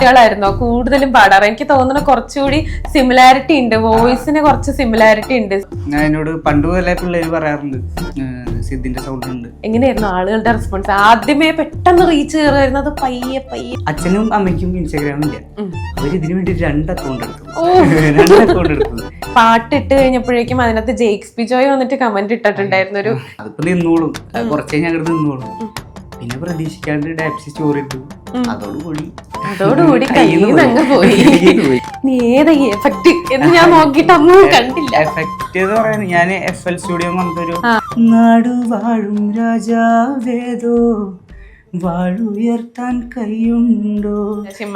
പാട്ടുകളായിരുന്നോ? കൂടുതലും പാടാറ്. എനിക്ക് തോന്നുന്നു കുറച്ചുകൂടി സിമിലാരിറ്റി ഉണ്ട്. വോയിസിന് കുറച്ച് സിമിലാരിറ്റി ഉണ്ട്. ഞാൻ എന്നോട് പണ്ട് മുതലേ പിള്ളേര് പറയാറുണ്ട് സിദ്ധിന്റെ സൗണ്ട് ഉണ്ട്. എങ്ങനെയായിരുന്നു ആളുകളുടെ റെസ്പോൺസ് ആദ്യമേ പെട്ടെന്ന് റീച്ച് കയറുന്നത് പയ്യെ പയ്യെ. അച്ഛനും അമ്മയ്ക്കും ഇൻസ്റ്റാഗ്രാമും ഇല്ല. അവർ ഇതിനു വേണ്ടി രണ്ട് അക്കൗണ്ട് എടുത്തു. ഓ. രണ്ട് അക്കൗണ്ട് എടുത്തു. പാട്ട് ഇട്ട് കഴിഞ്ഞപ്പോഴേക്കും അതിനകത്ത് ജെയ്ക്സ് ബിജോയ് വന്നിട്ട് കമന്റ് ഇട്ടിട്ടുണ്ടായിരുന്നു ഒരു അതിപ്പോ നിന്നോളും. കുറച്ചേ അങ്ങോട്ട് നിന്നോളും. പിന്നെ പ്രതീക്ഷിക്കാണ്ട് ഡാപ്സി സ്റ്റോറി അതോടുകൂടി അതോടുകൂടി പോയി. നീ എന്ന് ഞാൻ അമ്മ കണ്ടില്ല. എന്ന് പറയുന്നത് ഞാൻ എഫ് എൽ സ്റ്റുഡിയോ നമുക്കൊരു നാടുവാഴും രാജാവേദോ വാഴുയർത്താൻ കൈയുണ്ടോ?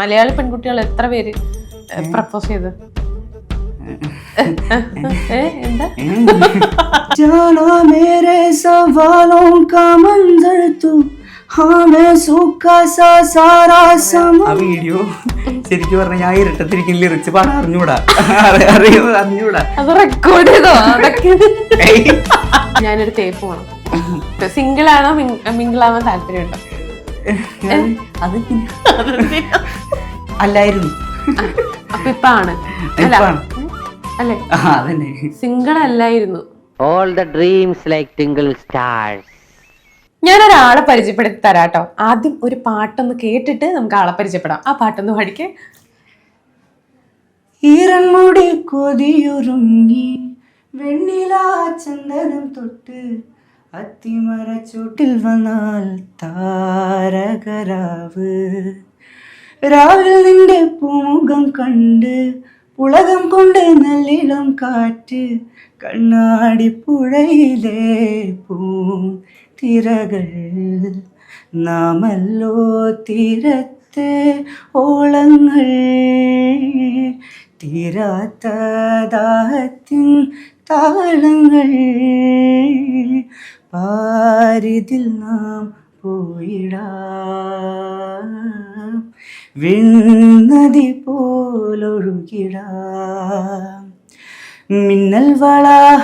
മലയാളി പെൺകുട്ടികൾ എത്ര പേര് പ്രപ്പോസ് ചെയ്ത്? എന്താ? മേരെ സവാലോ കാമൻ മൻസർ ആ വീഡിയോ ശരിക്കും പറഞ്ഞ ഞാൻ ഇരട്ടത്തിരിക്കും ലിറിച്ച് പാടാൻ അറിഞ്ഞൂടാ. അറിയോ അറിഞ്ഞൂടാ. അത് റെക്കോർഡ് ചെയ്തോ? അതൊക്കെ. ഞാനൊരു തേപ്പ് പോണം സിംഗിൾ ആണോ മിംഗിൾ ആവാൻ താല്പര്യമുണ്ടോ? അത് അല്ലായിരുന്നു. അപ്പൊ ഇപ്പൊ ആണ് അല്ലേ? സിംഗിൾ അല്ലായിരുന്നു. All the dreams like twinkle stars ഞാൻ ഒരാളെ പരിചയപ്പെടുത്തി തരാട്ടോ. ആദ്യം ഒരു പാട്ടൊന്ന് കേട്ടിട്ട് നമുക്ക് ആളെ പരിചയപ്പെടാം. ആ പാട്ടൊന്ന് പഠിക്കേ ഈറൻമുടി കൊതിയുറുങ്ങി വെണ്ണില ചന്ദനം തൊട്ട് അത്തിമറച്ചൂട്ടിൽ വന്നാൽ താരകരാവ്. രാവിൽ നിന്റെ പൂമുഖം കണ്ട് പുളകം കൊണ്ട് നല്ലിളം കാറ്റ് കണ്ണാടി പുഴയിലെ പൂ തിരകൾ നാമല്ലോ തീരത്തെ ഓളങ്ങൾ. തീരാത്ത ദാഹത്തിൻ താളങ്ങൾ. പാരിതിൽ നാം പോയിടാം. വിണ്ണതി പോലൊഴുകിടാം. മിന്നൽ വള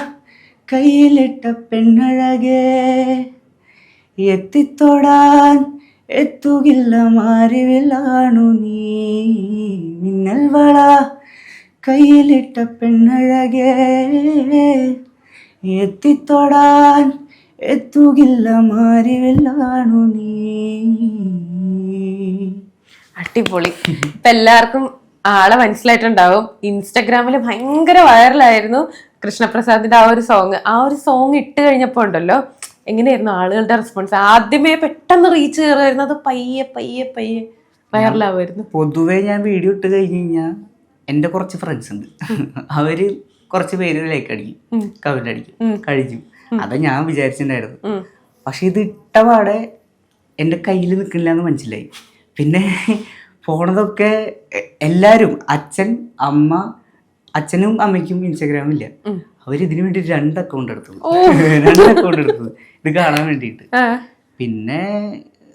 കയ്യിലിട്ട പെണ്ണഴകേ. എത്തിത്തൊടാൻ എത്തുകില്ല മാറിവിലാണു നീ. മിന്നൽ വള കയ്യിലിട്ട പെണ്ണഴകേ എത്തിത്തൊടാൻ എത്തുകില്ല മാറിവിലാണു നീ. അടിപൊളി. ഇപ്പൊ എല്ലാവർക്കും ആളെ മനസ്സിലായിട്ടുണ്ടാവും. ഇൻസ്റ്റഗ്രാമിൽ ഭയങ്കര വൈറലായിരുന്നു കൃഷ്ണപ്രസാദിന്റെ ആ ഒരു സോങ് ആ ഒരു സോങ് ഇട്ട് കഴിഞ്ഞപ്പോ ഉണ്ടല്ലോ എങ്ങനെയായിരുന്നു ആളുകളുടെ റെസ്പോൺസ് ആദ്യമേ പെട്ടെന്ന് റീച്ച് കയറുമായിരുന്നു അത് പയ്യെ പയ്യെ പയ്യെ വൈറലാവുമായിരുന്നു. പൊതുവേ ഞാൻ വീഡിയോ ഇട്ട് കഴിഞ്ഞ് കഴിഞ്ഞാൽ എന്റെ കുറച്ച് ഫ്രണ്ട്സ് ഉണ്ട്. അവർ കുറച്ച് പേര് ലൈക്ക് അടിക്കും കമന്റ് അടിക്കും കഴിച്ചു അതാ ഞാൻ വിചാരിച്ചിട്ടുണ്ടായിരുന്നു. പക്ഷെ ഇത് ഇട്ട പാടെ എന്റെ കയ്യിൽ നിൽക്കില്ല എന്ന് മനസ്സിലായി. പിന്നെ പോണതൊക്കെ എല്ലാവരും അച്ഛൻ അമ്മ അച്ഛനും അമ്മയ്ക്കും ഇൻസ്റ്റാഗ്രാം ഇല്ല. അവരിതിനു വേണ്ടി രണ്ട് അക്കൗണ്ട് എടുത്തു രണ്ട് അക്കൗണ്ട് എടുത്തത്. ഇത് കാണാൻ വേണ്ടിയിട്ട്. പിന്നെ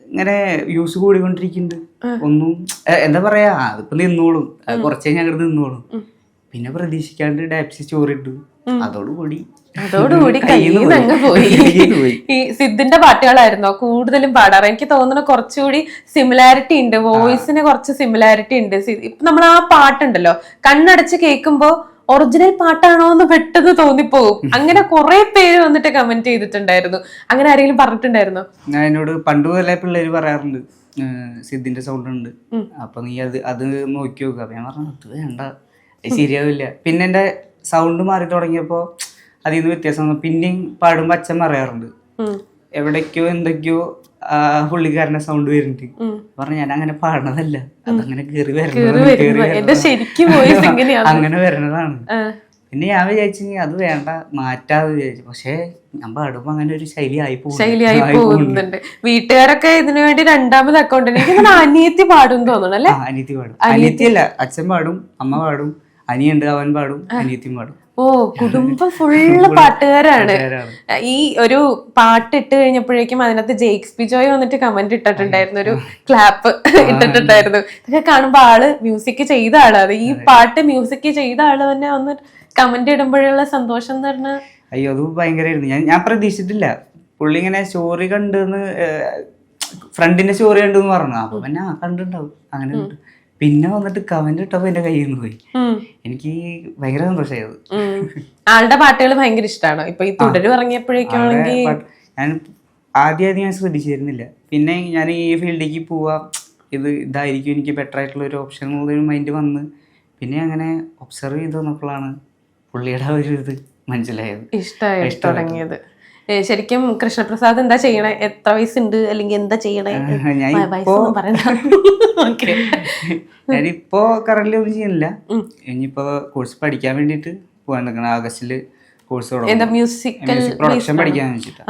ഇങ്ങനെ യൂസ് കൂടിക്കൊണ്ടിരിക്കുന്നുണ്ട്. ഒന്നും എന്താ പറയാ അതിപ്പോ നിന്നോളും. കുറച്ചേ അങ്ങോട്ട് നിന്നോളും. പിന്നെ പ്രതീക്ഷിക്കാണ്ട് ഡാപ്സി സ്റ്റോറി ഇട്ടു. അതോടുകൂടി അതോടുകൂടി കയ്യിൽ പോയി. ഈ സിദ്ധിന്റെ പാട്ടുകളായിരുന്നോ? കൂടുതലും പാടാറ്. എനിക്ക് തോന്നുന്നു കുറച്ചുകൂടി സിമിലാരിറ്റി ഉണ്ട്. വോയിസിന് കുറച്ച് സിമിലാരിറ്റി ഉണ്ട്. ഇപ്പൊ നമ്മൾ ആ പാട്ടുണ്ടല്ലോ. കണ്ണടച്ച് കേൾക്കുമ്പോ ഒറിജിനൽ പാട്ടാണോ എന്ന് പെട്ടെന്ന് തോന്നിപ്പോകും അങ്ങനെ കുറെ പേര് വന്നിട്ട് കമന്റ് ചെയ്തിട്ടുണ്ടായിരുന്നു. അങ്ങനെ ആരെങ്കിലും പറഞ്ഞിട്ടുണ്ടായിരുന്നോ? ഞാൻ എന്നോട് പണ്ട് മുതലേ പിള്ളേര് പറയാറുണ്ട് സിദ്ധിന്റെ സൗണ്ട് ഉണ്ട്. അപ്പൊ നീ അത് അത് നോക്കി നോക്കുക അപ്പൊ ഞാൻ പറഞ്ഞു അത് വേണ്ട. ശരിയാവില്ല. പിന്നെ എന്റെ സൗണ്ട് മാറി തുടങ്ങിയപ്പോ അതിൽ നിന്ന് വ്യത്യാസം വന്നു. പിന്നെയും പാടുമ്പോ അച്ഛൻ പറയാറുണ്ട്. എവിടേക്കോ എന്തൊക്കെയോ പുള്ളിക്കാരന്റെ സൗണ്ട് വരുന്നുണ്ട്. പറഞ്ഞു ഞാൻ അങ്ങനെ പാടണതല്ല അതങ്ങനെ കേറി വരണത് വരണതാണ് അങ്ങനെ വരണതാണ്. പിന്നെ ഞാൻ വിചാരിച്ചു അത് വേണ്ട മാറ്റാതെ വിചാരിച്ചു. പക്ഷേ ഞാൻ പാടുമ്പോ അങ്ങനെ ഒരു ശൈലി ആയി. ശൈലിയായി. പോകുന്നുണ്ട്. വീട്ടുകാരൊക്കെ ഇതിനു വേണ്ടി രണ്ടാമത് അക്കൗണ്ട് അനിയത്തി പാടും തോന്നണം അനിയത്തി പാടും. അനിയത്തി അനിയത്തിയല്ല അച്ഛൻ പാടും അമ്മ പാടും. അനിയുണ്ട് അവൻ പാടും അനിയത്തിയും പാടും. ഓ കുടുംബം ഫുള്ള് പാട്ടുകാരാണ്. ഈ ഒരു പാട്ട് ഇട്ട് കഴിഞ്ഞപ്പോഴേക്കും അതിനകത്ത് ജെയ്ക്സ് ബിജോയ് വന്നിട്ട് കമന്റ് ഇട്ടിട്ടുണ്ടായിരുന്നു ഒരു ക്ലാപ്പ് ഇട്ടിട്ടുണ്ടായിരുന്നു. ഇതൊക്കെ കാണുമ്പോ ആൾ മ്യൂസിക് ചെയ്ത ആളാണ് ഈ പാട്ട് മ്യൂസിക് ചെയ്ത ആൾ തന്നെ വന്ന് കമന്റ് ഇടുമ്പോഴുള്ള സന്തോഷം എന്ന് പറഞ്ഞാൽ അയ്യോ അത് ഭയങ്കരമായിരുന്നു ഞാൻ ഞാൻ പ്രതീക്ഷിച്ചിട്ടില്ല. പുള്ളി ഇങ്ങനെ സ്റ്റോറി കണ്ടെന്ന് ഫ്രണ്ടിന്റെ സ്റ്റോറി കണ്ടെന്ന് പറഞ്ഞു. അപ്പൊ പിന്നെ കണ്ടിട്ടുണ്ടാവും അങ്ങനെ പിന്നെ വന്നിട്ട് കമന്റ് ഇട്ടപ്പോ എന്റെ കയ്യിൽ നിന്ന് പോയി. എനിക്ക് ഭയങ്കര സന്തോഷമായത്. ആളുടെ പാട്ടുകൾ ഭയങ്കര ഇഷ്ടമാണ് ഇപ്പൊ ഈ തുടരു ഇറങ്ങിയപ്പോഴേക്കാണെങ്കിൽ ഞാൻ ആദ്യം ആദ്യം ഞാൻ ശ്രദ്ധിച്ചിരുന്നില്ല. പിന്നെ ഞാൻ ഈ ഫീൽഡിലേക്ക് പോവാം ഇത് ഇതായിരിക്കും എനിക്ക് ബെറ്റർ ആയിട്ടുള്ള ഒരു ഓപ്ഷൻ എന്നുള്ളൊരു മൈൻഡ് വന്ന് പിന്നെ അങ്ങനെ ഒബ്സർവ് ചെയ്ത് വന്നപ്പോഴാണ് പുള്ളിയുടെ ഒരു ഇത് മനസ്സിലായത്. ഇഷ്ടമായി തുടങ്ങിയത്. ശരിക്കും കൃഷ്ണപ്രസാദ് എന്താ ചെയ്യണേ? എത്ര വയസ്സുണ്ട്? അല്ലെങ്കിൽ എന്താ ചെയ്യണേ? ഞാൻ ഇപ്പോ വയസ്സൊന്നും പറയണ്ട. ഓക്കെ. ഞാനിപ്പോ കറന്റ് ഒന്നും ചെയ്യുന്നില്ല. ഇനിയിപ്പോ കോഴ്സ് പഠിക്കാൻ വേണ്ടിട്ട് പോകാൻ നിൽക്കണം ആഗസ്റ്റിൽ കോഴ്സ് മ്യൂസിക് പ്രൊഡക്ഷൻ പഠിക്കാൻ വെച്ചിട്ടാ.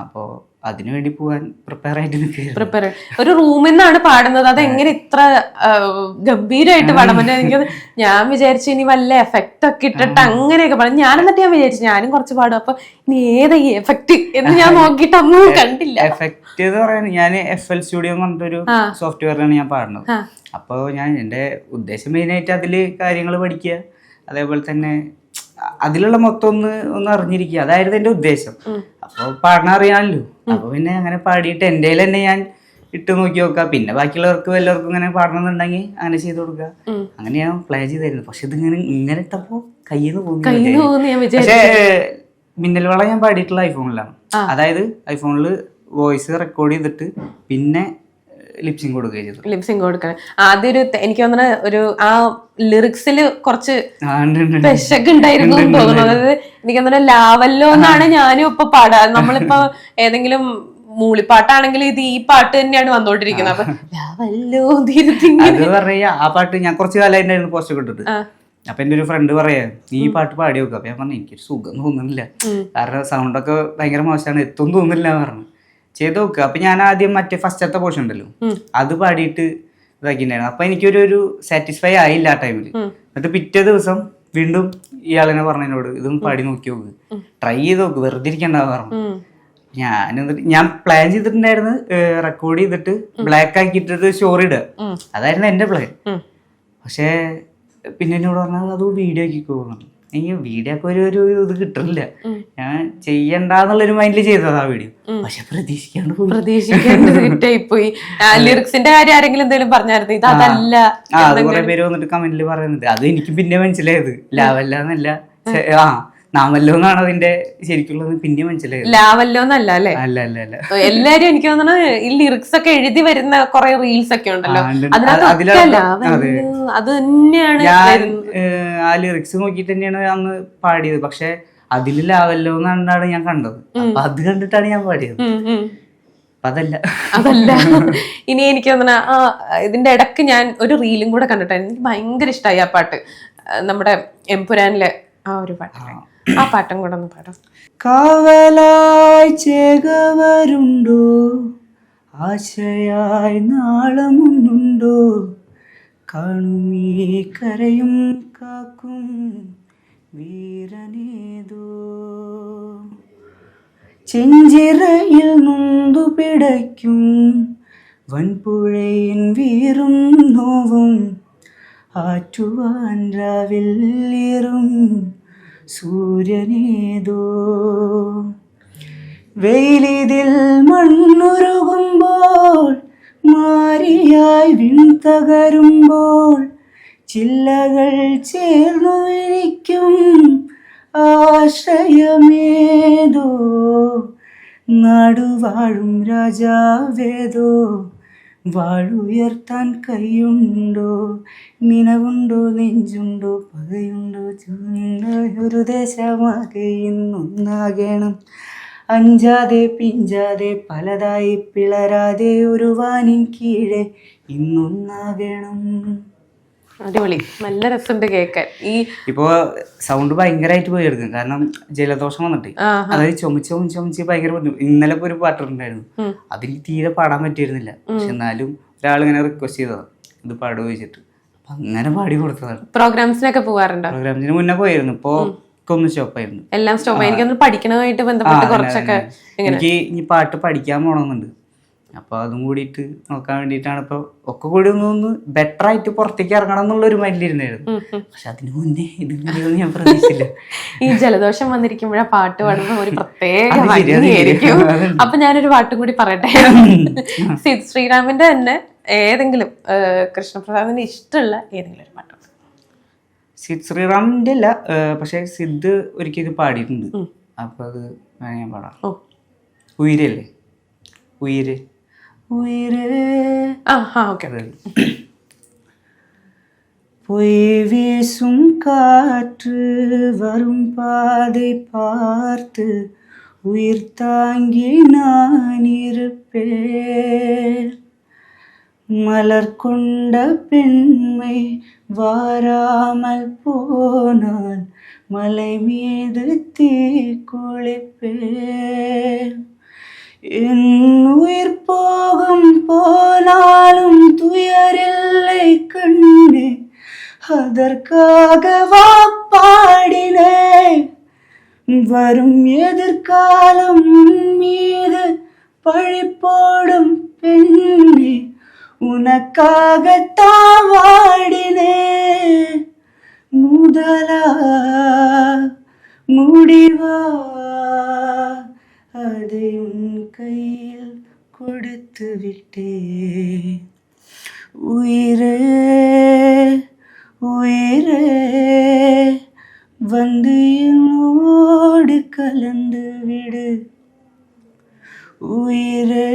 അപ്പോ അതിനു വേണ്ടി പോകാൻ പ്രിപ്പയർ ആയിട്ട് പ്രിപ്പയർ ഒരു റൂമിൽ നിന്നാണ് പാടുന്നത്. അത് എങ്ങനെ ഇത്ര ഗംഭീരമായിട്ട് പാടാൻ എനിക്ക് ഞാൻ വിചാരിച്ചു ഇനി വല്ല എഫക്റ്റ് ഒക്കെ ഇട്ടിട്ട് അങ്ങനെയൊക്കെ പാടും. ഞാൻ എന്നിട്ട് ഞാൻ വിചാരിച്ചു ഞാനും കുറച്ച് പാടും. അപ്പൊ ഇനി ഏതാ ഈ എഫക്റ്റ് എന്ന് ഞാൻ നോക്കിയിട്ട് ഒന്നും കണ്ടില്ല. എഫക്റ്റ് എന്ന് പറയുന്നത് ഞാൻ എഫ് എൽ സ്റ്റുഡിയോ എന്ന് പറഞ്ഞിട്ടൊരു സോഫ്റ്റ്വെയറിലാണ് ഞാൻ പാടുന്നത്. അപ്പോൾ ഞാൻ എന്റെ ഉദ്ദേശം മെയിൻ ആയിട്ട് അതിൽ കാര്യങ്ങൾ പഠിക്കുക. അതേപോലെ തന്നെ അതിലുള്ള മൊത്തം ഒന്ന് ഒന്ന് അറിഞ്ഞിരിക്കുക. അതായിരുന്നു എന്റെ ഉദ്ദേശം. അപ്പോൾ പാടാൻ അറിയാമല്ലോ അപ്പോൾ പിന്നെ അങ്ങനെ പാടിയിട്ട് എന്റെ തന്നെ ഞാൻ ഇട്ട് നോക്കി നോക്കാം. പിന്നെ ബാക്കിയുള്ളവർക്ക് വല്ലവർക്കും ഇങ്ങനെ പാടണമെന്നുണ്ടെങ്കിൽ അങ്ങനെ ചെയ്ത് കൊടുക്കുക അങ്ങനെ ഞാൻ പ്ലേ ചെയ്തായിരുന്നു. പക്ഷെ ഇതിങ്ങനെ ഇങ്ങനെ ഇട്ടപ്പോൾ കയ്യിൽ നിന്ന് കയ്യിൽ പോകുന്നു ഞാൻ വിചാരിച്ചു പക്ഷേ മിന്നൽ വള ഞാൻ പാടിയിട്ടുള്ള ഐഫോണിലാണ് അതായത് ഐഫോണിൽ വോയിസ് റെക്കോർഡ് ചെയ്തിട്ട് പിന്നെ ലിപ്സിങ് കൊടുക്കുകയും ചെയ്തു. ലിപ്സിംഗ് കൊടുക്കണം. ആദ്യ ഒരു എനിക്ക് തോന്നുന്ന ഒരു ആ ലിറിക്സിൽ കുറച്ച് ആ, ഉണ്ട്, ഉണ്ട്, ഉണ്ട്. പെശക് ഉണ്ടായിരുന്നു എന്ന് തോന്നുന്നു. അതായത് എനിക്ക് തോന്നുന്ന ലാവല്ലോ എന്നാണ് ഞാനും ഇപ്പൊ പാടാ. നമ്മളിപ്പോ ഏതെങ്കിലും മൂളിപ്പാട്ടാണെങ്കിൽ ഇത് ഈ പാട്ട് തന്നെയാണ് വന്നോണ്ടിരിക്കുന്നത്. അപ്പൊ ലാവല്ലോ അത് പറയാ ആ പാട്ട് ഞാൻ കുറച്ച് കാലമായിട്ടായിരുന്നു പോസ്റ്റ് ഇട്ടിട്ട്. അപ്പൊ എന്റെ ഒരു ഫ്രണ്ട് പറയാ നീ ഈ പാട്ട് പാടി നോക്കുക അപ്പൊ ഞാൻ പറഞ്ഞു എനിക്കൊരു സുഖം തോന്നുന്നില്ല. കാരണം സൗണ്ട് ഒക്കെ ഭയങ്കര മോശമാണ് എത്തും തോന്നുന്നില്ല പറഞ്ഞു. ചെയ്ത് നോക്കുക അപ്പൊ ഞാൻ ആദ്യം മറ്റേ ഫസ്റ്റത്തെ പോർഷൻ ഉണ്ടല്ലോ. അത് പാടിയിട്ട് ഇതാക്കിണ്ടായിരുന്നു അപ്പൊ എനിക്കൊരു ഒരു സാറ്റിസ്ഫൈ ആയില്ല ആ ടൈമിൽ എന്നിട്ട് പിറ്റേ ദിവസം വീണ്ടും ഇയാളിനെ പറഞ്ഞതിനോട് ഇതും പാടി നോക്കി നോക്ക്. ട്രൈ ചെയ്ത് നോക്ക്. വെറുതെ ഇരിക്കണ്ട പറഞ്ഞു. ഞാൻ എന്നിട്ട് ഞാൻ പ്ലാൻ ചെയ്തിട്ടുണ്ടായിരുന്നു റെക്കോർഡ് ചെയ്തിട്ട് ബ്ലാക്ക് ആക്കിയിട്ടൊരു സ്റ്റോറി ഇടുക. അതായിരുന്നു എന്റെ പ്ലാൻ പക്ഷേ പിന്നെ എന്നോട് പറഞ്ഞാൽ അത് വീഡിയോ ആക്കി പോകുന്നു എനിക്ക് വീഡിയോ ഒക്കെ ഒരു ഒരു ഇത് കിട്ടില്ല ഞാൻ ചെയ്യണ്ടെന്നുള്ളൊരു മൈൻഡിൽ ചെയ്തതാ ആ വീഡിയോ. പക്ഷെ പ്രതീക്ഷിക്കാണ്ട് പോയി. പ്രതീക്ഷിക്കാണ്ട് തെറ്റായി പോയി ലിറിക്സിന്റെ കാര്യം ആരെങ്കിലും എന്തെങ്കിലും പറഞ്ഞായിരുന്നു? ഇത് അതല്ല. അത് കുറെ പേര് വന്നിട്ട് കമന്റിൽ പറയുന്നത് അത് എനിക്ക് പിന്നെ മനസ്സിലായത്. ലാവല്ല എന്നല്ല. ആ നാമല്ലോ എന്നാണ് അതിന്റെ ശരിക്കുള്ളത്. പിന്നെ മനസ്സിലായി. ലാവല്ലോ എന്നല്ല അല്ലേ അല്ല അല്ല. അല്ല എല്ലാരും എനിക്ക് തോന്നുന്നു ഈ ലിറിക്സ് ഒക്കെ എഴുതി വരുന്ന കുറെ റീൽസ് ഒക്കെ ഉണ്ടല്ലോ. അതെ. തന്നെയാണ് ഞാൻ ആ ലിറിക്സ് നോക്കിയിട്ട് തന്നെയാണ് അന്ന് പാടിയത്. പക്ഷെ അതിൽ ലാവല്ലോ എന്നാണ് ഞാൻ കണ്ടത്. അപ്പൊ അത് കണ്ടിട്ടാണ് ഞാൻ പാടിയത്. അതല്ല. അതല്ല. ഇനി എനിക്ക് തോന്നുന്ന ആ ഇതിന്റെ ഇടയ്ക്ക് ഞാൻ ഒരു റീലും കൂടെ കണ്ടിട്ടായിരുന്നു. എനിക്ക് ഭയങ്കര ഇഷ്ടമായി ആ പാട്ട്. നമ്മുടെ എംപുരാനിലെ ആ ഒരു പാട്ട്. ആ പാട്ടും കൂടെ ഒന്ന് പാടാം. കാവലായി ചേകവരുണ്ടോ? ആശയായി നാളമുണ്ടോ കാണുമീ കരയും കാക്കും വീരനേതോ? ചെഞ്ചിറയിൽ നൊന്തു പിടയ്ക്കും വൻപുഴയിൻ വീറും നോവും ആറ്റുവാൻ രാവിൽ ഏറും സൂര്യനേതോ. വെയിലിതിൽ മണ്ണുരുകുമ്പോൾ മാരിയായി വിൺ തകരുമ്പോൾ ചില്ലകൾ ചേർന്നു വിരിക്കും ആശ്രയമേതോ. നാടുവാഴും രാജാവേതോ. വാഴുയർത്താൻ കൈയുണ്ടോ? നിലവുണ്ടോ നെഞ്ചുണ്ടോ? പകയുണ്ടോ? ചുണ്ടോ ഒരു ദേശമാകെ അഞ്ചാതെ പിഞ്ചാതെ പലതായി പിളരാതെ ഒരു വാനിൻ കീഴെ ഇന്നൊന്നാകണം. അടിപൊളി. നല്ല രസമുണ്ട് കേൾക്കാൻ. ഈ ഇപ്പോ സൗണ്ട് ഭയങ്കരമായിട്ട് പോയി എടുക്കും കാരണം ജലദോഷം വന്നിട്ട്. അതായത് ചുമച്ച് ചുമച്ച് ചുമച്ച് ഭയങ്കര ഇന്നലെ ഇപ്പൊ ഒരു പാട്ടുണ്ടായിരുന്നു അതിൽ തീരെ പാടാൻ പറ്റിയിരുന്നില്ല. പക്ഷെ എന്നാലും ഒരാൾ ഇങ്ങനെ റിക്വസ്റ്റ് ചെയ്തതാണ് ഇത് പാടുക വെച്ചിട്ട്. അപ്പൊ അങ്ങനെ പാടി കൊടുത്തതാണ്. പ്രോഗ്രാംസിനൊക്കെ പോകാറുണ്ടോ? പ്രോഗ്രാംസിന് മുന്നേ പോയിരുന്നു. ഇപ്പോ ഒന്ന് സ്റ്റോപ്പായിരുന്നു. എല്ലാം സ്റ്റോപ്പ്. എനിക്ക് പഠിക്കണമായിട്ട് ബന്ധപ്പെട്ട് കുറച്ചൊക്കെ എനിക്ക് ഈ പാട്ട് പഠിക്കാൻ പോണമെന്നുണ്ട് അപ്പൊ അതും കൂടിയിട്ട് നോക്കാൻ വേണ്ടിയിട്ടാണ് ഇപ്പൊ ഒക്കെ കൂടി ഒന്ന് ഒന്ന് ബെറ്റർ ആയിട്ട് പുറത്തേക്ക് ഇറങ്ങണം എന്നുള്ള ഒരു മൈൻഡിലിരുന്നായിരുന്നു പക്ഷെ അതിന് മുന്നേ ഇതിങ്ങനെയൊന്നും ഞാൻ പ്രതീക്ഷിച്ചില്ല. ഈ ജലദോഷം വന്നിരിക്കുമ്പോഴാ പാട്ട് പാടുമ്പോ ഒരു പ്രത്യേക. ഭംഗിയായിരിക്കും. അപ്പൊ ഞാനൊരു പാട്ടും കൂടി പറയട്ടെ? സിദ് ശ്രീറാമിന്റെ തന്നെ ഏതെങ്കിലും കൃഷ്ണപ്രസാദിന്റെ കൃഷ്ണപ്രസാദിന് ഇഷ്ടമുള്ള ഏതെങ്കിലും ഒരു പാട്ട്. സിദ് ശ്രീറാമിന്റെ അല്ല പക്ഷെ സിദ് ഒരിക്കൽ ഇത് പാടിയിട്ടുണ്ട്. അപ്പൊ അത് ഞാൻ പാടാം. ഉയരല്ലേ? ഉയര്. உயிரே. ஆஹா ஓகே பொய் வீசும் காற்று வரும் பாதை பார்த்து உயிர் தாங்கி நான் இருப்பேன். மலர் கொண்ட பெண்மை வாராமல் போனால் மலை மீது தீ குளிப்பேன். என் உயிர் போகும் போனாலும் துயரில்லை கண்ணே அதற்காக வாப்பாடினே வரும் எதிர்காலம் மீது பழி போடும் பெண்ணே உனக்காக தாவாடினே முதலா முடிவா அதை உன் கையில் கொடுத்து விட்டே உயிரே உயிரே வந்து என்னோடு கலந்து விடு. உயிரே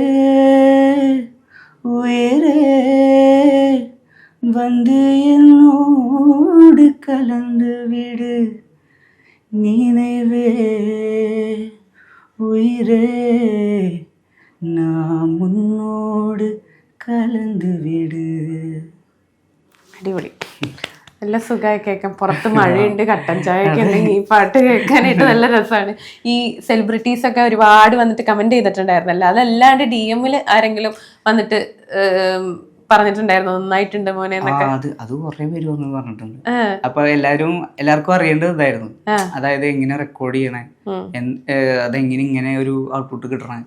உயிரே வந்து என்னோடு கலந்து விடு. நினைவே உயிரே நான் முன்னோடு கலந்து விடு അടിപൊളി നല്ല സുഖമായി കേൾക്കാം പുറത്ത് മഴയുണ്ട് കട്ടൻ ചായ ഒക്കെ ഉണ്ടെങ്കിൽ ഈ പാട്ട് കേൾക്കാനായിട്ട് നല്ല രസമാണ് ഈ സെലിബ്രിറ്റീസ് ഒക്കെ ഒരുപാട് വന്നിട്ട് കമന്റ് ചെയ്തിട്ടുണ്ടായിരുന്നല്ലോ അതല്ലാണ്ട് ഡി എമ്മിൽ ആരെങ്കിലും വന്നിട്ട് ഏം, പറഞ്ഞിട്ടുണ്ടായിരുന്നു നന്നായിട്ടുണ്ട് മോനെ എന്നൊക്കെ. അത് അത് കുറെ പേര് വന്ന് പറഞ്ഞിട്ടുണ്ട്. അപ്പൊ എല്ലാരും എല്ലാവർക്കും അറിയേണ്ടതായിരുന്നു. അതായത് എങ്ങനെ റെക്കോർഡ് ചെയ്യണേ അതെങ്ങനെ ഇങ്ങനെ ഒരു ഔട്ട്പുട്ട് കിട്ടണേ.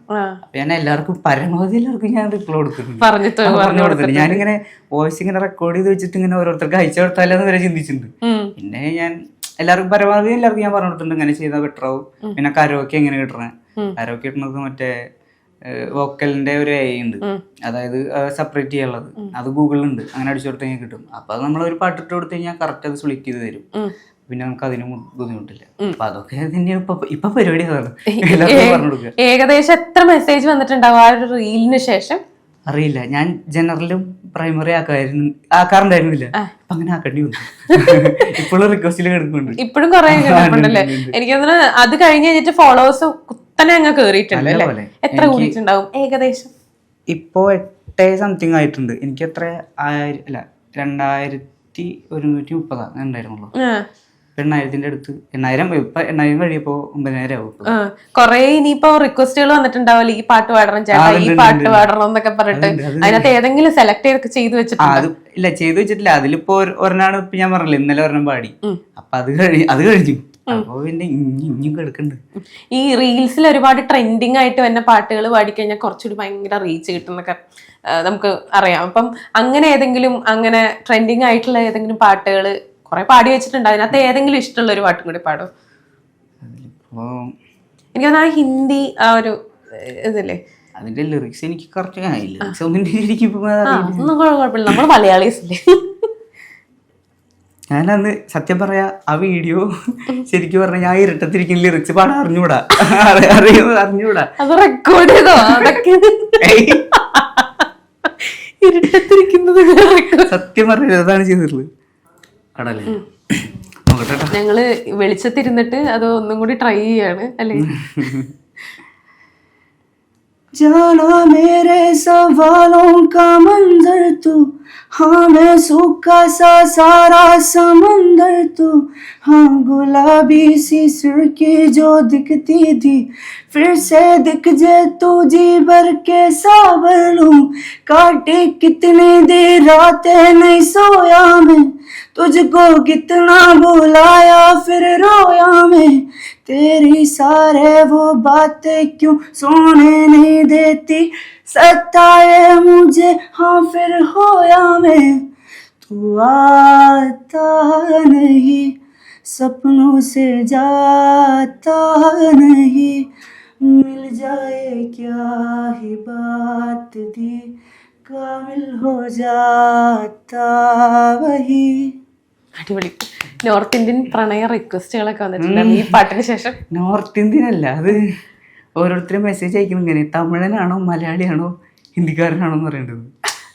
അപ്പൊ ഞാൻ എല്ലാവർക്കും പരമാവധി എല്ലാവർക്കും ഞാൻ റിപ്ലൈ കൊടുക്കുന്നു പറഞ്ഞു പറഞ്ഞു കൊടുത്തിട്ടുണ്ട്. ഞാനിങ്ങനെ വോയിസ് ഇങ്ങനെ റെക്കോർഡ് ചെയ്ത് വെച്ചിട്ട് ഇങ്ങനെ ഓരോരുത്തർക്ക് അയച്ചു കൊടുത്താലെന്ന് വരെ ചിന്തിച്ചിട്ടുണ്ട്. പിന്നെ ഞാൻ എല്ലാവർക്കും പരമാവധി എല്ലാവർക്കും ഞാൻ പറഞ്ഞു കൊടുത്തിട്ടുണ്ട് ഇങ്ങനെ ചെയ്താൽ ബെറ്റർ ആവും. പിന്നെ കരോക്കെ എങ്ങനെ കിട്ടണേ. കരോക്കെ കിട്ടുന്നത് മറ്റേ വോക്കലിന്റെ ഒരു എ ഉണ്ട്. അതായത് സെപ്പറേറ്റ് ചെയ്യാനുള്ളത്. അത് ഗൂഗിളിലുണ്ട് അങ്ങനെ അടിച്ചു കൊടുത്തു കഴിഞ്ഞാൽ കിട്ടും. അപ്പൊ അത് നമ്മൾ ഒരു പാട്ടിട്ട് കൊടുത്തു കഴിഞ്ഞാൽ കറക്റ്റ് അത് സ്പ്ലിറ്റ് ചെയ്ത് തരും. പിന്നെ നമുക്ക് അതിന് ബുദ്ധിമുട്ടില്ല. അപ്പൊ അതൊക്കെ തന്നെയാണ് ഇപ്പൊ ഇപ്പൊ പരിപാടി അതാണ്. ഏകദേശം എത്ര മെസ്സേജ് വന്നിട്ടുണ്ടാവും ആ ഒരു റീലിന് ശേഷം? അറിയില്ല. ഞാൻ ജനറലും പ്രൈമറി ആക്കായിരുന്നു ആക്കാറുണ്ടായിരുന്നില്ല. അപ്പൊ അങ്ങനെ ആക്കേണ്ടി വന്നു. ഇപ്പോഴും റിക്വസ്റ്റിൽ കിടക്കുന്നുണ്ട്. ഇപ്പോഴും കുറെ കിടപ്പുണ്ടല്ലേ? എനിക്ക് തോന്നുന്നു അത് കഴിഞ്ഞ് കഴിഞ്ഞിട്ട് ഫോളോവേഴ്സ് കുത്തനെ അങ്ങ് കേറിയിട്ടുണ്ട് അല്ലേ. എത്ര കൂടിയിട്ടുണ്ടാവും ഏകദേശം? ഇപ്പോ എട്ടേ സംതിങ് ആയിട്ടുണ്ട്. എനിക്ക് എത്ര ആയിരം അല്ല രണ്ടായിരത്തി ഒരുന്നൂറ്റി മുപ്പതാണ് ഉണ്ടായിരുന്നുള്ളൂ ആ, എണ്ണായിരത്തിന്റെ അടുത്ത്. എണ്ണായിരം ഇപ്പൊ എണ്ണായിരം കഴിയപ്പോ ഒമ്പതിനായിരം ആവും ഇപ്പൊ. ആ. കൊറേ ഇനിയിപ്പോ റിക്വസ്റ്റുകൾ വന്നിട്ടുണ്ടാവില്ല. ഈ പാട്ട് പാടണം ചേട്ടാ ഈ പാട്ട് പാടണം എന്നൊക്കെ പറഞ്ഞിട്ട്. അതിനകത്ത് ഏതെങ്കിലും സെലക്ട് ചെയ്തൊക്കെ ചെയ്തു ആ അത് ഇല്ല ചെയ്തു വെച്ചിട്ടില്ല. അതിലിപ്പോ ഒരു- ഒരെണ്ണാണ് ഇപ്പൊ ഞാൻ പറഞ്ഞില്ല ഇന്നലെ ഒരെണ്ണം പാടി. അപ്പൊ അത് കഴിഞ്ഞു അത് കഴിഞ്ഞു. അപ്പൊ പിന്നെ ഇനി ഇനിയും കിടക്കുന്നുണ്ട് ഈ റീൽസിൽ ഒരുപാട് ട്രെൻഡിങ് ആയിട്ട് വന്ന പാട്ടുകൾ പാടിക്കഴിഞ്ഞാൽ കുറച്ചുകൂടി ഭയങ്കര റീച്ച് കിട്ടുന്നൊക്കെ നമുക്ക് അറിയാം. അപ്പം അങ്ങനെ ഏതെങ്കിലും അങ്ങനെ ട്രെൻഡിങ് ആയിട്ടുള്ള ഏതെങ്കിലും പാട്ടുകൾ കുറെ പാടി വെച്ചിട്ടുണ്ട്. അതിനകത്ത് ഏതെങ്കിലും ഇഷ്ടമുള്ള ഒരു പാട്ടും കൂടി പാടും? എനിക്ക് തോന്നുന്നു ആ ഹിന്ദി ആ ഒരു ഇതല്ലേ? അതിന്റെ ലിറിക്സ് എനിക്ക് കറക്റ്റ് ലിറിക്സ് ഒന്നും എനിക്ക് കുഴപ്പമില്ല. നമ്മൾ മലയാളീസ് അല്ലേ? ഞാനന്ന് സത്യം പറയാ ആ വീഡിയോ ശരിക്കും പറഞ്ഞ ഞാൻ ഇരട്ടത്തിരിക്കുന്ന ലിറിക്സ് പാടാൻ അറിഞ്ഞൂടാ. അറിയുന്നത് അറിഞ്ഞൂടാ. റെക്കോർഡ് ചെയ്തോ? ഏയ്, സത്യം പറഞ്ഞത് അതാണ് ചെയ്തിട്ടുള്ളത്. ഞങ്ങൾ വെളിച്ചത്തിരുന്നിട്ട് അത് ഒന്നും കൂടി ട്രൈ ചെയ്യാണ് അല്ലേ? जाना मेरे सवालों का मंजर तू। हाँ मैं सूखा सा सारा समंदर तू। हाँ गुलाबी सी सड़की जो दिखती थी। फिर से दिख जे तू जी भर के सावर लूँ काटे कितनी देर रातें नहीं सोया मैं। तुझको कितना बुलाया, फिर रोया मैं। तेरी सारे वो बातें क्यों सोने नहीं देती? सताए मुझे हाँ फिर होया मैं। तू आता नहीं, सपनों से जाता नहीं। मिल जाए क्या ही बात थी കാമിൽ ഹോ ജാത്താ വഹി അടിപൊളി നോർത്ത് ഇന്ത്യൻ പ്രണയ റിക്വസ്റ്റുകളൊക്കെ വന്നിട്ടുണ്ടായിരുന്നു ഈ പാട്ടിന് ശേഷം നോർത്ത് ഇന്ത്യൻ അല്ല അത് ഓരോരുത്തരും മെസ്സേജ് അയക്കുന്നു ഇങ്ങനെ തമിഴനാണോ മലയാളിയാണോ ഹിന്ദിക്കാരനാണോ എന്ന് പറയേണ്ടത്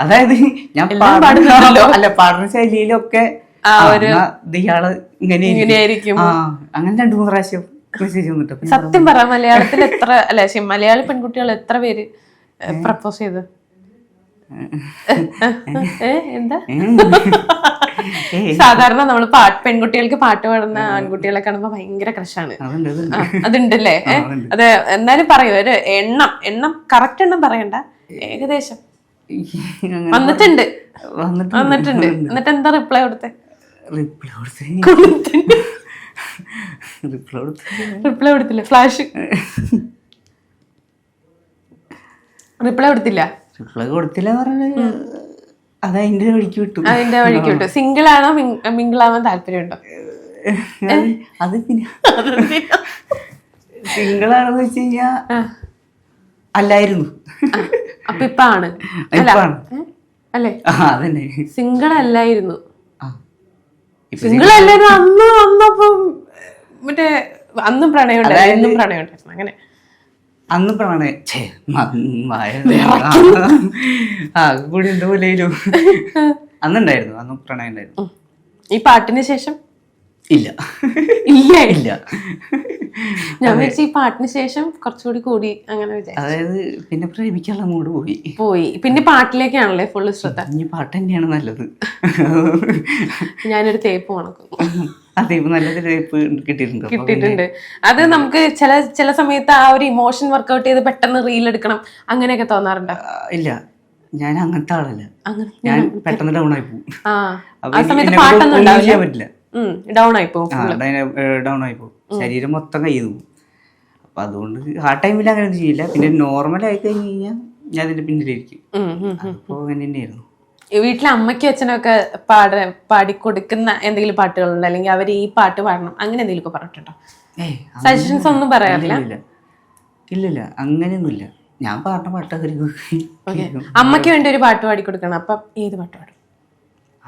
അതായത് ഞാൻ എല്ലാം പാടുന്ന- പാടുന്നുണ്ടല്ലോ. അല്ല പാടുന്ന ശൈലിയിലൊക്കെ ആ, ആ, ഒരു- എന്നാ ഇത് ഇയാള് ഇങ്ങനെ ഇങ്ങനെയായിരിക്കും. ആ അങ്ങനെ രണ്ടു മൂന്ന് പ്രാവശ്യം മെസ്സേജ് വന്നിട്ട് സത്യം പറ മലയാളത്തിൽ എത്ര അല്ല മലയാളി പെൺകുട്ടികൾ എത്ര പേര് പ്രപ്പോസ് ചെയ്ത്? എന്താ? സാധാരണ നമ്മൾ പാട്ട് പെൺകുട്ടികൾക്ക് പാട്ട് പാടുന്ന ആൺകുട്ടികളെ കാണുമ്പോ ഭയങ്കര ക്രഷാണ് അതുണ്ട് അതുണ്ട്. അതുണ്ടല്ലേ? അതെ എന്നാലും പറയൂ ഒരു എണ്ണം എണ്ണം കറക്റ്റ് എണ്ണം പറയണ്ട. ഏകദേശം. വന്നിട്ടുണ്ട്. വന്നിട്ടുണ്ട്. എന്നിട്ട് എന്താ റിപ്ലൈ കൊടുത്തേ? റിപ്ലൈ കൊടുത്ത്? റിപ്ലൈ റിപ്ലൈ കൊടുത്തില്ല. ഫ്ലാഷ്. റിപ്ലൈ കൊടുത്തില്ല. റിപ്ലൈ കൊടുത്തില്ല പറഞ്ഞത് അത് അതിന്റെ വഴിക്ക് വിട്ടു. അതിന്റെ വഴിക്ക് വിട്ടു. സിംഗിൾ ആണോ മിംഗിൾ ആവാൻ താല്പര്യമുണ്ടോ അത് പിന്നെ സിംഗിൾ ആണെന്ന് വെച്ച് കഴിഞ്ഞാ അല്ലായിരുന്നു. അപ്പൊ ഇപ്പൊ ആണ് ഇപ്പാണ്. അല്ലേ. അതന്നെ. സിംഗിൾ അല്ലായിരുന്നു സിംഗിൾ അല്ലായിരുന്നു അന്ന് അന്നപ്പം മറ്റേ അന്നും പ്രണയം ഉണ്ടായിരുന്നു ഇന്നും പ്രണയം ഉണ്ടായിരുന്നു അങ്ങനെ. അന്ന് പ്രണയം ഛേ, ആ. കൂടി എന്തോ പോലെയും അന്നുണ്ടായിരുന്നു അന്ന് പ്രണയം ഉണ്ടായിരുന്നു. ഈ പാട്ടിന് ശേഷം? ഇല്ല. ഇല്ല ഇല്ല. ഞാൻ വിചാരിച്ചു ഈ പാട്ടിന് ശേഷം കുറച്ചുകൂടി കൂടി അങ്ങനെ വിചാരിച്ചു. അതായത് പിന്നെ പ്രേമിക്കാനുള്ള മൂഡ് പോയി. പോയി. പിന്നെ പാട്ടിലേക്കാണല്ലേ ഫുള്ള് ശ്രദ്ധ. ഇനി പാട്ട് തന്നെയാണ് നല്ലത്. ഞാനൊരു തേപ്പ് ഉണക്കും കിട്ടിയിട്ടുണ്ട്. അത് നമുക്ക് ചില ചില സമയത്ത് ആ ഒരു ഇമോഷൻ വർക്ക്ഔട്ട് ചെയ്ത് പെട്ടെന്ന് റീൽ എടുക്കണം. അങ്ങനെയൊക്കെ തോന്നാറുണ്ടോ? ഇല്ല. ഞാൻ അങ്ങനത്തെ ആളല്ല. ഞാൻ പെട്ടെന്ന് ഡൗൺ ആയി പോകും പറ്റില്ല. ഡൗൺ ആയി പോകും ആ ഡൗൺ ശരീരം മൊത്തം കയ്യിൽ പോകും അപ്പൊ അതുകൊണ്ട് ആ ടൈമിൽ അങ്ങനെ ഒന്നും ചെയ്യില്ല. പിന്നെ നോർമൽ ആയി കഴിഞ്ഞു കഴിഞ്ഞാൽ ഞാൻ അതിന്റെ പിന്നിലിരിക്കും. അപ്പൊ അങ്ങനെ തന്നെയായിരുന്നു. വീട്ടിലെ അമ്മയ്ക്കും അച്ഛനൊക്കെ പാട പാടിക്കൊടുക്കുന്ന എന്തെങ്കിലും പാട്ടുകളുണ്ട്? അല്ലെങ്കിൽ അവർ ഈ പാട്ട് പാടണം. അങ്ങനെ എന്തെങ്കിലും പറഞ്ഞിട്ടുണ്ടോ? സജഷൻസ് ഒന്നും പറയാറില്ല. ഇല്ല ഇല്ലില്ല. അങ്ങനെയൊന്നുമില്ല. ഞാൻ പാടുന്ന പാട്ട് അമ്മയ്ക്ക് വേണ്ടി ഒരു പാട്ട് പാടി കൊടുക്കണം അപ്പൊ ഏത് പാട്ട് പാടും?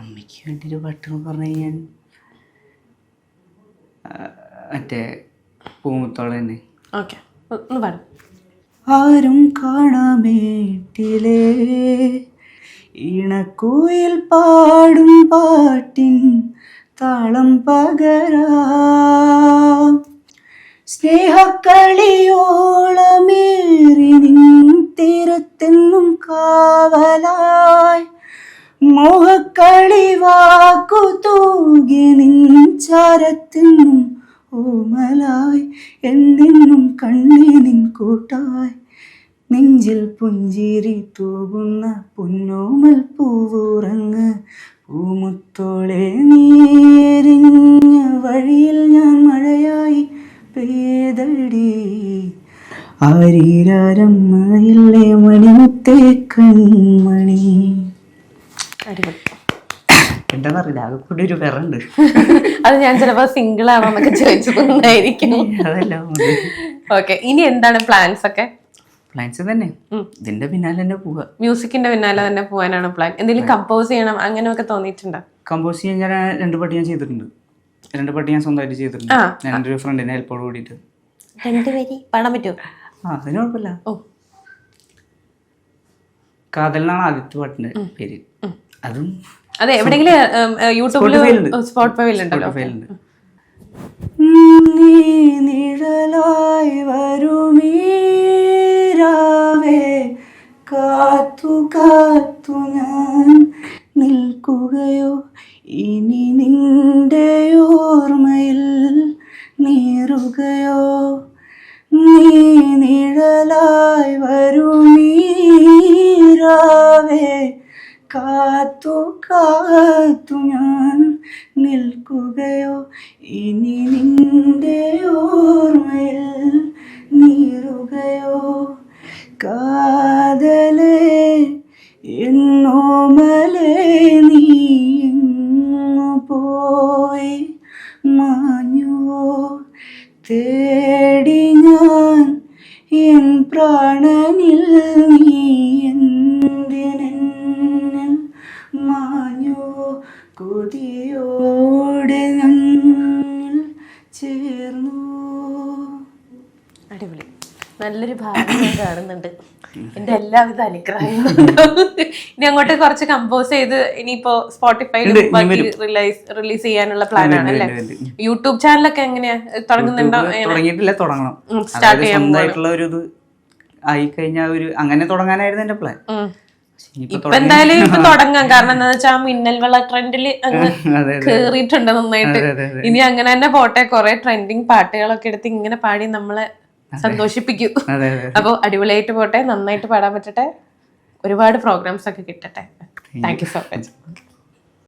അമ്മയ്ക്ക് വേണ്ടി ഒരു പാട്ട് എന്ന് പറഞ്ഞു കഴിഞ്ഞാൽ മറ്റേ പൂമുത്തോളം തന്നെ ഓക്കെ. ഒന്ന് പാടും. ആരും കാണാമേട്ടിലേ. ഇണക്കുയിൽ പാടും പാട്ടിൻ താളം പകരാം. സ്നേഹക്കളിയോളമേറി നിൻ തീരത്തെന്നും കാവലായി. മോഹക്കളി വാക്കു തൂകി നിൻ ഓമലായി എന്നെന്നും കണ്ണിനിൻ കൂട്ടായി. നെഞ്ചിൽ പുഞ്ചിരി തൂകുന്ന പുന്നോമൽ പൂവുറങ്ങ് പൂമുത്തോളെ നീരിഞ്ഞ വഴിയിൽ ഞാൻ മഴയായി പേതടി ആരീരമ്മയില്ലേ മണിമുത്തേ കൺമണി. എന്താണെന്നറിയില്ല ആകെ കൂടി ഒരു വിറണ്ട്. അത് ഞാൻ ചിലപ്പോ സിംഗിൾ ആണോ എന്നൊക്കെ ചോദിച്ചതൊന്നായിരിക്കും അതല്ല. ഓക്കെ ഇനി എന്താണ് പ്ലാൻസ് ഒക്കെ? പ്ലാൻസ് തന്നെ. ഇതിന്റെ പിന്നാലെ തന്നെ പോവുക മ്യൂസിക്കിന്റെ പിന്നാലെ തന്നെ പോകാനാണ് പ്ലാൻ എന്തെങ്കിലും കമ്പോസ് ചെയ്യണം അങ്ങനെയൊക്കെ തോന്നിയിട്ടുണ്ടോ? കമ്പോസ് ചെയ്യാൻ ഞാൻ രണ്ട് പാട്ട് ഞാൻ ചെയ്തിട്ടുണ്ട്. രണ്ട് പാട്ട് ഞാൻ സ്വന്തമായിട്ട് ചെയ്തിട്ടുണ്ട്. ഞാൻ എന്റെ ഒരു ഫ്രണ്ടിനെ ഹെൽപ്പോട് കൂടിയിട്ട്. രണ്ടുപേരി പാടാൻ പറ്റുമോ ആ അതിന് കുഴപ്പമില്ല. ഓ. കാതൽ എന്നാണ് ആദ്യത്തെ പാട്ടിന്റെ പേര്. അതും അതെ എവിടെങ്കിലും യൂട്യൂബിൽ. സ്പോട്ടിഫൈയിൽ ഉണ്ടല്ലോ. നിഴലായി വരുമീരാവേ കാത്തു കാത്തു ഞാൻ നിൽക്കുകയോ ഇനി നിന്റെ ഓർമ്മയിൽ നീറുകയോ. നീ നിഴലായി വരുമീരാവേ കാത്തു കാത്തു ഞാൻ നിൽക്കുകയോ? ഇനി നിന്റെ ഓർമ്മയിൽ നീറുകയോ? കാതലേ എന്നോമലേ നീ എങ്ങു പോയി മാഞ്ഞുവോ? തേടി ഞാൻ എൻ പ്രാണനിൽ നീ മുന്നിൽ കൊതിയോടെ ചേർന്നു. അടിപൊളി. നല്ലൊരു ഭാഗം ഞാൻ കാണുന്നുണ്ട്. എന്റെ എല്ലാവിധ അനുഗ്രഹം ഇനി അങ്ങോട്ട് കുറച്ച് കമ്പോസ് ചെയ്ത് ഇനിയിപ്പോ സ്പോട്ടിഫൈ റിലീസ് ചെയ്യാനുള്ള പ്ലാൻ ആണ് അല്ലെ? യൂട്യൂബ് ചാനലൊക്കെ എങ്ങനെയാ? തുടങ്ങുന്നുണ്ടോ? തുടങ്ങിയിട്ടില്ല തുടങ്ങണം. സ്റ്റാർട്ട് ചെയ്യാൻ ഒരു ആയി കഴിഞ്ഞാൽ ഒരു അങ്ങനെ തുടങ്ങാനായിരുന്നു എന്റെ പ്ലാൻ ഇപ്പൊ എന്തായാലും ഇപ്പൊ തുടങ്ങാം. കാരണം എന്താ വെച്ചാൽ മിന്നൽ വെള്ള ട്രെൻഡിൽ അങ്ങ്. കേറിയിട്ടുണ്ട് നന്നായിട്ട്. ഇനി അങ്ങനെ തന്നെ പോട്ടെ. കുറെ ട്രെൻഡിങ് പാട്ടുകളൊക്കെ എടുത്ത് ഇങ്ങനെ പാടി നമ്മളെ സന്തോഷിപ്പിക്കും. അപ്പോൾ അടിപൊളിയായിട്ട് പോട്ടെ. നന്നായിട്ട് പാടാൻ പറ്റട്ടെ. ഒരുപാട് പ്രോഗ്രാംസ് ഒക്കെ കിട്ടട്ടെ. Thank you so much